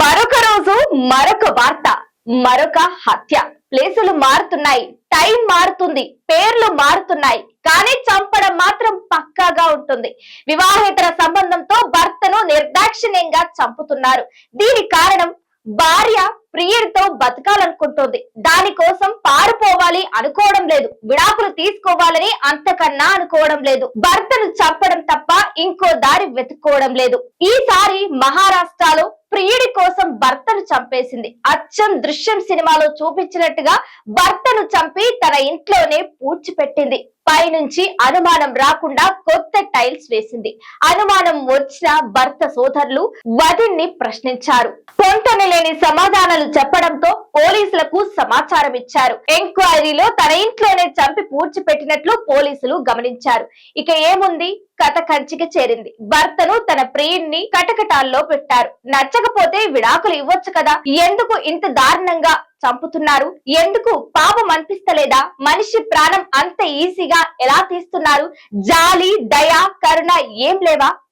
మరొక రోజు మరొక వార్త మరొక హత్య. ప్లేసులు మారుతున్నాయి టైం మారుతుంది పేర్లు మారుతున్నాయి కానీ చంపడం మాత్రం పక్కాగా ఉంటుంది. వివాహేతర సంబంధంతో భర్తను నిర్దాక్షిణ్యంగా చంపుతున్నారు. దీని కారణం భార్య ప్రియుడితో బతకాలనుకుంటుంది. దానికోసం పారిపోవాలి అనుకోవడం లేదు. విడాకులు తీసుకోవాలని అంతకన్నా అనుకోవడం లేదు. భర్తను చంపడం తప్ప ఇంకో దారి వెతుక్కోవడం లేదు. ఈసారి మహారాష్ట్రలో చంపేసింది. అచ్చం దృశ్యం సినిమాలో చూపించినట్టుగా భర్తను చంపి తన ఇంట్లోనే పూడ్చిపెట్టింది. పైనుంచి అనుమానం రాకుండా కొత్త టైల్స్ వేసింది. అనుమానం వచ్చిన భర్త సోదరులు వదిన్ని ప్రశ్నించారు. పొంతన లేని సమాధానాలు చెప్పడంతో పోలీసులకు సమాచారం ఇచ్చారు. ఎంక్వైరీలో తన ఇంట్లోనే చంపి పూడ్చిపెట్టినట్లు పోలీసులు గమనించారు. ఇక ఏముంది? కథ కంచికి చేరింది. భర్తను తన ప్రియుణ్ణి కటకటాల్లో పెట్టారు. నచ్చకపోతే విడాకులు ఇవ్వచ్చు కదా? ఎందుకు ఇంత దారుణంగా చంపుతున్నారు. ఎందుకు? పాపం అనిపిస్తలేదా? మనిషి ప్రాణం అంత ఈజీగా ఎలా తీస్తున్నారు? జాలి దయ కరుణ ఏం లేవా?